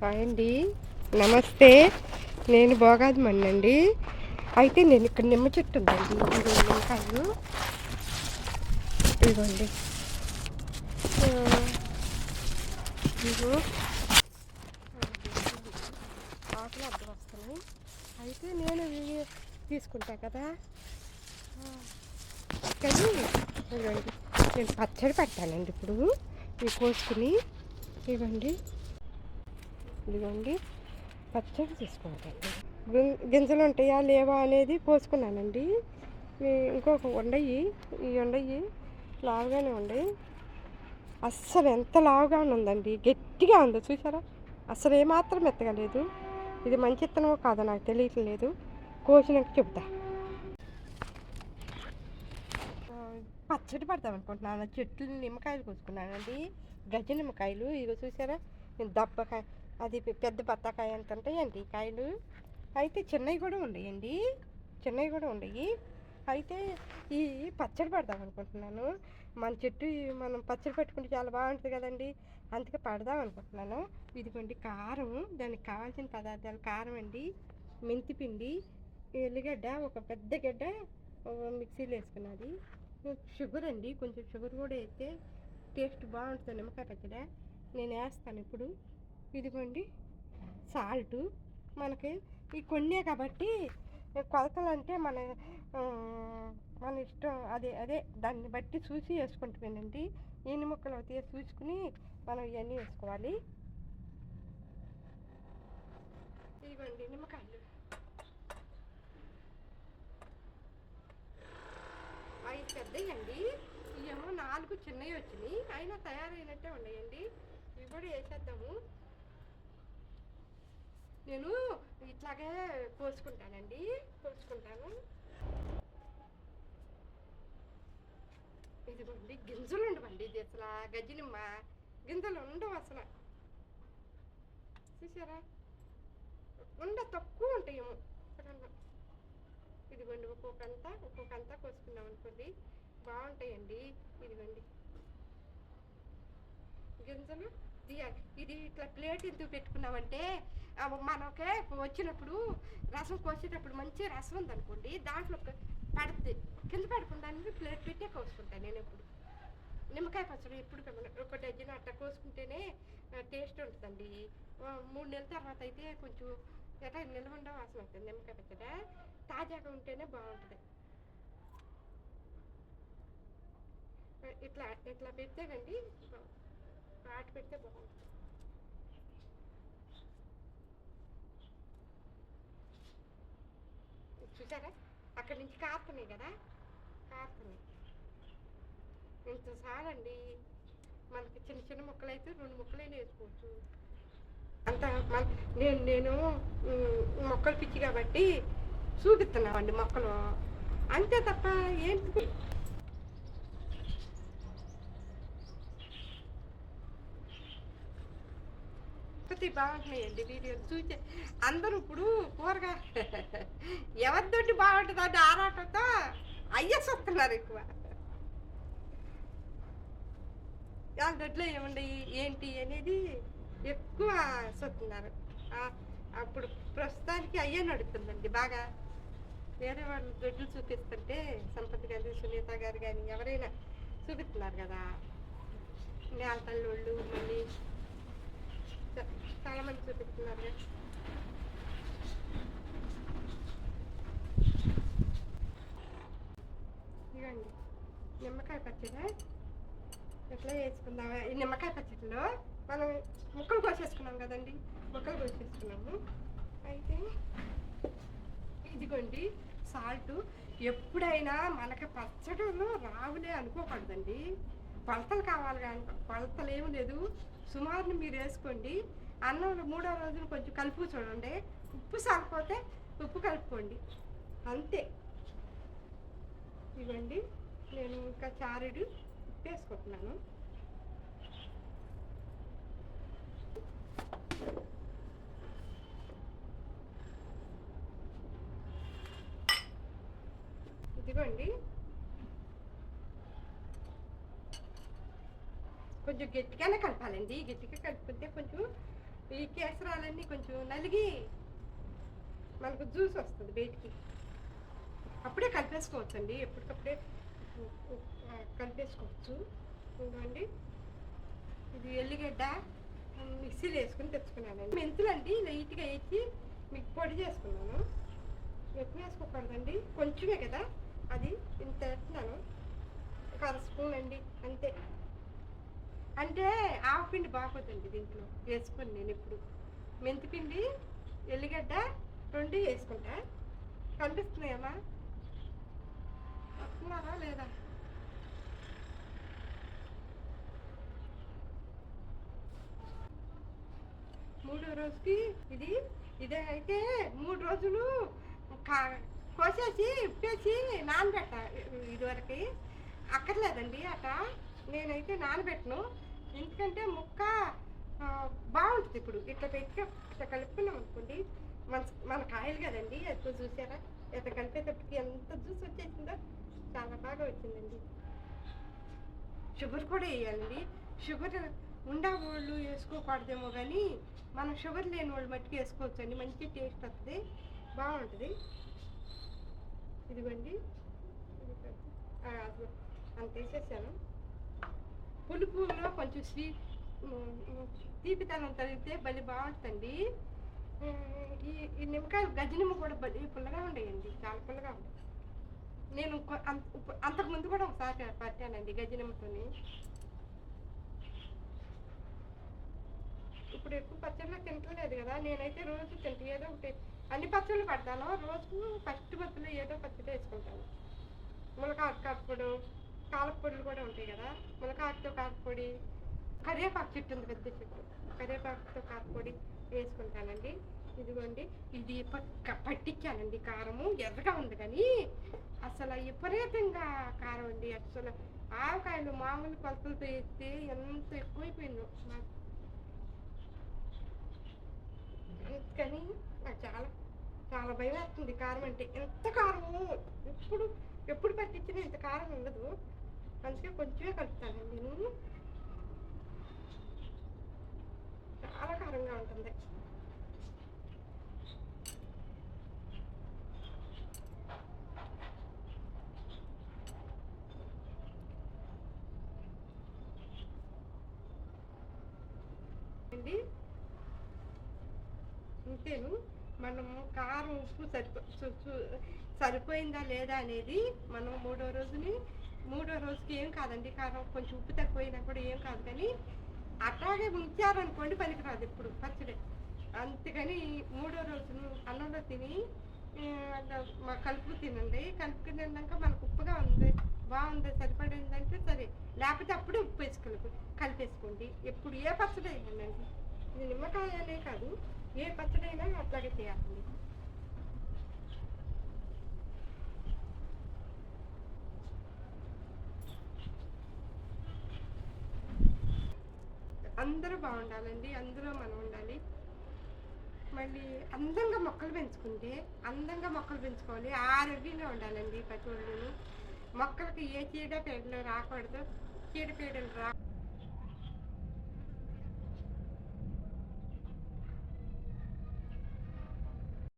Hi అండి. నమస్తే. నేను బోగాది అండి. అయితే నేను ఇక్కడ నిమ్మ చెట్టు ఉందండి. ఇది నిమ్మకాయలు. ఇదిగోండి. ఇదిగో. ఆకులు అద్దం వస్తున్నాయి అయితే నేను ఇవి తీసుకుంటా కదా. కానీ ఇదిగోండి. నేను పచ్చడి పెట్టానండి ఇప్పుడు. ఇవి కోసుకుని. ఇవ్వండి ఇదిగోండి. పచ్చడి తీసుకోండి గింజలు ఉంటాయా లేవా అనేది పోసుకున్నానండి. ఇంకొక ఉండయి ఈ ఉండయి లావుగానే ఉండయి అస్సలు ఎంత లావుగా ఉందండి. గట్టిగా ఉందో. చూసారా అసలు ఏమాత్రం ఎత్తగలేదు ఇది మంచి ఇత్తనమో కాదో నాకు తెలియట్లేదు కోసినాక చెప్తా పచ్చడి పడతాం అనుకుంటున్నాను. చెట్లు నిమ్మకాయలు కోసుకున్నానండి. గజ్జ నిమ్మకాయలు. ఇగో చూసారా నేను దబ్బకాయ అది పెద్ద బత్తాకాయ ఎంత ఉంటాయండి? కాయలు? అయితే చిన్నవి కూడా ఉన్నాయండి. చిన్నవి కూడా ఉన్నాయి. అయితే ఈ పచ్చడి పెడదాం అనుకుంటున్నాను. మన చెట్టు మనం పచ్చడి పెట్టుకుంటే చాలా బాగుంటుంది కదండి. అందుకే పడదాం అనుకుంటున్నాను. ఇదిగోండి కారం. దానికి కావాల్సిన పదార్థాలు కారం అండి మెంతిపిండి ఎల్లిగడ్డ ఒక పెద్ద గడ్డ మిక్సీలో వేసుకున్నది. షుగర్ అండి. కొంచెం షుగర్ కూడా వేస్తే టేస్ట్ బాగుంటుంది నిమ్మకాయ పచ్చడి. నేను వేస్తాను ఇప్పుడు. ఇదిగోండి. సాల్ట్. మనకి ఈ కొన్నే కాబట్టి కొలతలు అంటే మన మన ఇష్టం అదే అదే దాన్ని బట్టి చూసి వేసుకుంటామేనండి ఈని ముక్కలు అవుతాయో చూసుకుని మనం ఇవన్నీ వేసుకోవాలి. ఇదిగోండి నిమ్మకాయలు. అవి పెద్దయండి. ఇవేమో నాలుగు చిన్నవి వచ్చినాయి. అయినా తయారైనట్టే ఉన్నాయండి. ఇవి కూడా వేసేద్దాము. నేను ఇట్లాగే కోసుకుంటానండి కోసుకుంటాను ఇదిగోండి గింజలు ఉండవండి ఇది అసలు గజ్జినిమ్మ గింజలు ఉండవు అసలు. చూసారా? ఉండ తక్కువ ఉంటాయేమో చూడండి. ఇదిగోండి ఒక్కొక్కంత ఒక్కొక్కంత కోసుకున్నాం అనుకోండి. బాగుంటాయండి. ఇదిగోండి. గింజలు ఇది ఇట్లా ప్లేట్ ఎందుకు పెట్టుకున్నామంటే మనకే వచ్చినప్పుడు రసం కోసేటప్పుడు మంచి రసం ఉందనుకోండి దాంట్లో పడుతుంది కింద పడకుండా ప్లేట్ పెట్టే కోసుకుంటాను నేను ఎప్పుడు. నిమ్మకాయ పచ్చడి ఎప్పుడు ఒక డజన్ అట్లా కోసుకుంటేనే టేస్ట్ ఉంటుందండి. మూడు నెలల తర్వాత అయితే కొంచెం ఎట్లా నిల్వ ఉండడం వాసన అవుతుంది నిమ్మకాయ పచ్చడి. తాజాగా ఉంటేనే బాగుంటుంది. ఇట్లా ఇట్లా పెడితేనండి బా- పెడితే బాగుంటుంది చూసారా అక్కడి నుంచి కారుతున్నాయి కదా కారుతున్నాయి ఇంత చాలండి మనకి చిన్న చిన్న ముక్కలు అయితే రెండు ముక్కలైనా వేసుకోవచ్చు అంత మన నేను నేను మొక్కలు పిచ్చి కాబట్టి చూపిస్తున్నామండి మొక్కలు అంతే తప్ప ఏంటి ప్రతి బాగుంటున్నాయండి వీడియోలు చూసే అందరూ ఇప్పుడు కూరగా ఎవరితోటి బాగుంటుందండి ఆరాటంతో అయ్యస్ వస్తున్నారు ఎక్కువ. వాళ్ళ దొడ్లో ఏముండయి ఏంటి అనేది ఎక్కువ చూస్తున్నారు అప్పుడు ప్రస్తుతానికి అయ్యే నడుస్తుందండి బాగా. వేరే వాళ్ళు దొడ్లు చూపిస్తుంటే సంపత్ గారు సునీత గారు కానీ ఎవరైనా చూపిస్తున్నారు కదా. నేల తల్లి మళ్ళీ చాలా మంది చూపిస్తున్నారు. కదా ఇవ్వండి నిమ్మకాయ పచ్చడి. ఎట్లా వేసుకుందాం ఈ నిమ్మకాయ పచ్చడిలో మనం ముక్కలు కోసేసుకున్నాం కదండి. ముక్కలు కోసేసుకున్నాము. అయితే ఇదిగోండి సాల్ట్. ఎప్పుడైనా మనకి పచ్చడిలో రావులే అనుకోకూడదండి. కొలతలు కావాలి కానీ కొలతలు ఏమి లేదు. సుమారుని మీరు వేసుకోండి. అన్నంలో మూడో రోజున కొంచెం కలుపు చూడండి. ఉప్పు సాగిపోతే ఉప్పు కలుపుకోండి. అంతే. ఇవ్వండి. నేను ఇంకా చారుడు ఉప్పు వేసుకుంటున్నాను. ఇదిగోండి. కొంచెం గట్టిగానే కలపాలండి. గట్టిగా కలుపుకుంటే కొంచెం ఈ కేసరాలన్నీ కొంచెం నలిగి మనకు జ్యూస్ వస్తుంది బయటికి. అప్పుడే కలిపేసుకోవచ్చు అండి ఎప్పటికప్పుడే కలిపేసుకోవచ్చు. ఇదిగోండి. ఇది ఎల్లిగడ్డ మిక్సీలో వేసుకుని తెచ్చుకున్నానండి. మెంతులు అండి లైట్గా వేసి మీకు పొడి చేసుకున్నాను. ఎక్కువ వేసుకోకూడదండి. కొంచెమే కదా. అది ఇంత వేస్తున్నాను. ఒక అర స్పూన్ అండి. అంతే. అంటే ఆవపిండి బాగోదండి దీంట్లో. వేసుకొని నేను ఇప్పుడు మెంతిపిండి ఎల్లిగడ్డ రెండు వేసుకుంటా. కనిపిస్తున్నాయమ్మా? వస్తున్నారా లేదా? మూడో రోజుకి ఇది ఇదే అయితే మూడు రోజులు కా- కోసేసి ఉప్పేసి నానబెట్ట ఇదివరకు. అక్కర్లేదండి అట. నేనైతే నానబెట్టను. ఎందుకంటే ముక్క బాగుంటుంది ఇప్పుడు. ఇట్లా పెట్టి ఇట్లా కలుపుకున్నాం అనుకోండి మన మన కాయలు కదండి ఎక్కువ చూసారా? ఎంత కలిపేటప్పటికి ఎంత జ్యూస్ వచ్చేసిందో చాలా బాగా వచ్చిందండి. షుగర్ కూడా వేయాలండి. షుగర్ ఉండా వాళ్ళు వేసుకోకూడదేమో కానీ మనం షుగర్ లేని వాళ్ళు మట్టుకు వేసుకోవచ్చు అండి మంచి టేస్ట్ వస్తుంది. బాగుంటుంది. ఇదిగోండి. అంత వేసేసాను. పులుపులో కొంచెం స్వీట్ తీపితనం తగిలితే భలే బాగుంటుందండి. ఈ ఈ నిమ్మకాయలు గజ్జినిమ్మ కూడా భలే పుల్లగా ఉండేయండి చాలా పుల్లగా ఉంటాయి. నేను అంతకుముందు అంతకు ముందు కూడా ఒకసారి పట్టానండి గజ్జినిమ్మతోని ఇప్పుడు ఎక్కువ పచ్చళ్ళు తింటలేదు కదా నేనైతే రోజు తింటా ఏదో ఒకటి అన్ని పచ్చళ్ళు పడతాను రోజు ఫస్ట్ పచ్చళ్ళు ఏదో పచ్చడి వేసుకుంటాను. ములకాడు కప్పుడు కాలపొడులు కూడా ఉంటాయి కదా. ములకాకుతో కారపొడి కరివేపాకు చెట్టు ఉంది పెద్ద చెట్టు. కరివేపాకుతో కారపొడి వేసుకుంటానండి. ఇదిగోండి ఇది పక్క పట్టించానండి కారము. ఎర్రగా ఉంది కానీ అసలు విపరీతంగా కారం అండి. అసలు ఆవకాయలు మామూలు కొలతలతో వేస్తే ఎంత ఎక్కువైపోయిందో. కానీ నాకు చాలా చాలా భయం వేస్తుంది కారం అంటే. ఎంత కారము? ఎప్పుడు ఎప్పుడు పట్టించినా ఇంత కారం ఉండదు. అందుకే కొంచెమే కలుపుతానండి నేను. చాలా కారంగా ఉంటుంది. అండి. అంతేను మనము కారం ఉప్పు సరిపో సరిపోయిందా లేదా అనేది మనం మూడో రోజుని మూడో రోజుకి ఏం కాదండి కారం కొంచెం ఉప్పు తక్కువైనా కూడా ఏం కాదు కానీ అట్లాగే ఉంచారనుకోండి పనికిరాదు ఇప్పుడు పచ్చడి. అందుకని మూడో రోజు అన్నంలో తిని అట్లా మా కలుపు తినండి. కలుపు తిన్నాక మనకు ఉప్పుగా ఉంది బాగుంది సరిపడిందంటే సరే. లేకపోతే అప్పుడే ఉప్పు వేసుకలుపు కలిపేసుకోండి. ఎప్పుడు ఏ పచ్చడి అయినండి ఇది నిమ్మకాయనే కాదు ఏ పచ్చడైనా అట్లాగే చేయాలండి. అందరూ బాగుండాలండి అందులో మనం ఉండాలి. మళ్ళీ అందంగా మొక్కలు పెంచుకుంటే అందంగా మొక్కలు పెంచుకోవాలి ఆరోగ్యంగా ఉండాలండి ప్రతి ఒళ్ళు మొక్కలకి ఏ చీడ పేడలు రాకూడదు చీడ పేడలు రా